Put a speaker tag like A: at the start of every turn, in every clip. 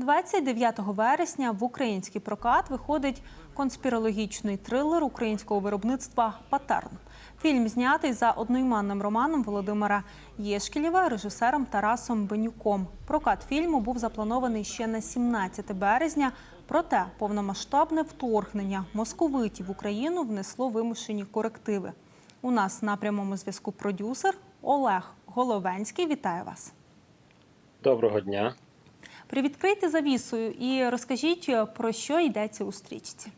A: 29 вересня в український прокат виходить конспірологічний трилер українського виробництва Патерн. Фільм знятий за одноіменним романом Володимира Єшкілєва, режисером Тарасом Бенюком. Прокат фільму був запланований ще на 17 березня. Проте повномасштабне вторгнення московитів в Україну внесло вимушені корективи. У нас на прямому зв'язку продюсер Олег Головенський. Вітаю вас.
B: Доброго дня.
A: Привідкрийте завісою і розкажіть, про що йдеться у стрічці.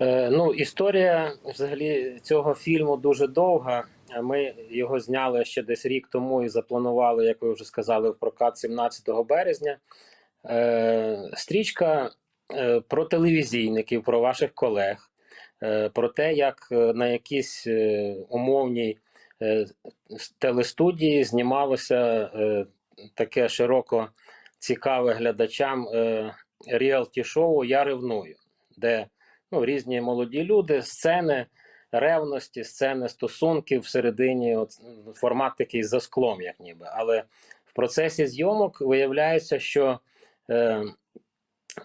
B: Е, ну, історія взагалі цього фільму дуже довга. Ми його зняли ще десь рік тому і запланували, як ви вже сказали, в прокат 17 березня. Е, стрічка е, про телевізійників, про ваших колег, е, про те, як е, на якійсь е, умовній е, телестудії знімалося е, таке широко цікаве глядачам е, ріалті-шоу Я ревную, де ну, різні молоді люди, сцени ревності, сцени стосунків всередині, от, формат такий за склом, як ніби. Але в процесі зйомок виявляється, що е,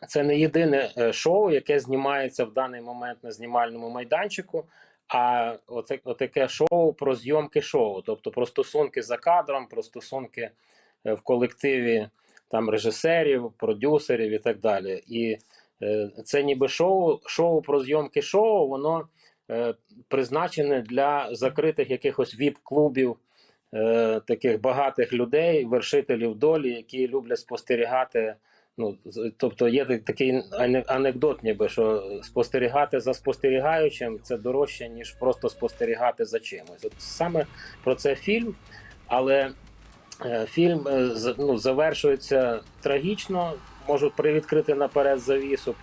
B: це не єдине е, шоу, яке знімається в даний момент на знімальному майданчику. А отаке шоу про зйомки шоу, тобто про стосунки за кадром, про стосунки е, в колективі там режисерів, продюсерів і так далі. І е, це ніби шоу, шоу про зйомки шоу, воно е, призначене для закритих якихось віп-клубів, е, таких багатих людей, вершителів долі, які люблять спостерігати. Ну, тобто є такий анекдот, ніби що спостерігати за спостерігаючим це дорожче, ніж просто спостерігати за чимось. От саме про це фільм, але Фільм е, ну, завершується трагічно. Можу привідкрити наперед завісу.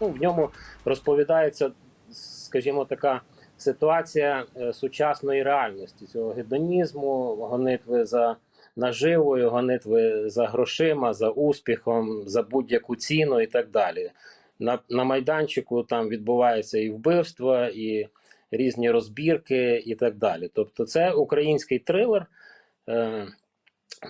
B: Ну, в ньому розповідається, скажімо, така ситуація е, сучасної реальності, цього гедонізму, гонитви за наживою, гонитви за грошима, за успіхом, за будь-яку ціну і так далі. На, на майданчику там відбувається і вбивства, і різні розбірки, і так далі. Тобто, це український трилер. Е,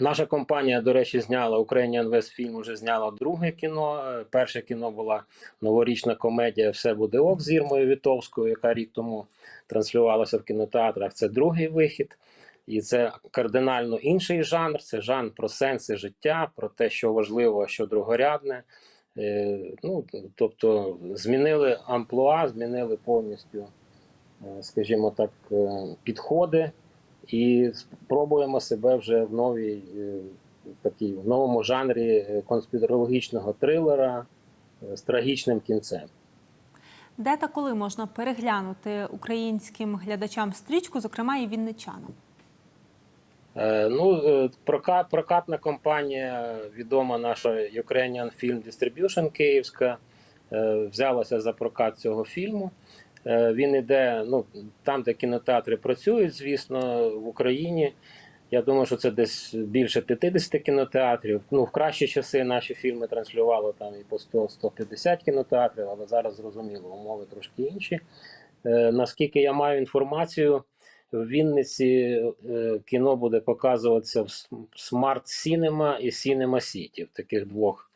B: Наша компанія, до речі, зняла Ukrainian West Film вже зняла друге кіно. Е, Перше кіно була новорічна комедія Все буде ок з Ірмою Вітовською, яка рік тому транслювалася в кінотеатрах. Це другий вихід. І це кардинально інший жанр. Це жанр про сенси життя, про те, що важливо, що другорядне. Е, Ну, тобто, змінили амплуа, змінили повністю, е, скажімо так, підходи і спробуємо себе вже в новій е, такій в новому жанрі е, конспірологічного трилера е, з трагічним кінцем.
A: Де та коли можна переглянути українським глядачам стрічку, зокрема і вінничанам?
B: Е, Ну, прокат, прокатна компанія, відома наша Ukrainian Film Distribution Київська, е, взялася за прокат цього фільму. Е, Він іде ну, там, де кінотеатри працюють, звісно, в Україні. Я думаю, що це десь більше 50 кінотеатрів. Ну, в кращі часи наші фільми транслювали там і по 100-150 кінотеатрів, але зараз зрозуміло, умови трошки інші. Е, Наскільки я маю інформацію, в Вінниці е, кіно буде показуватися в Smart Cinema і Cinema City, в таких двох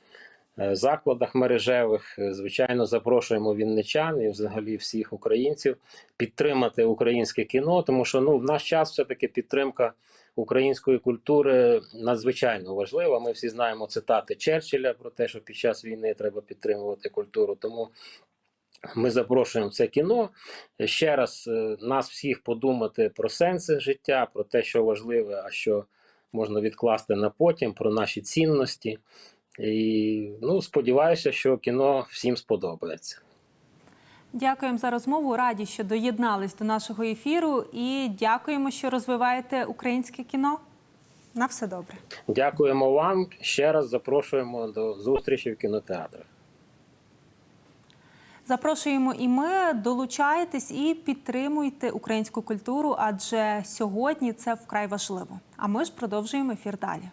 B: закладах мережевих. Е, Звичайно, запрошуємо вінничан і взагалі всіх українців підтримати українське кіно, тому що ну, в наш час все-таки підтримка української культури надзвичайно важлива. Ми всі знаємо цитати Черчилля про те, що під час війни треба підтримувати культуру. Тому ми запрошуємо це кіно. Ще раз е, нас всіх подумати про сенси життя, про те, що важливе, а що можна відкласти на потім, про наші цінності. І ну, сподіваюся, що кіно всім сподобається.
A: Дякуємо за розмову. Раді, що доєднались до нашого ефіру, і дякуємо, що розвиваєте українське кіно. На все добре.
B: Дякуємо вам. Ще раз запрошуємо до зустрічі в кінотеатрах.
A: Запрошуємо і ми долучайтесь і підтримуйте українську культуру, адже сьогодні це вкрай важливо. А ми ж продовжуємо ефір далі.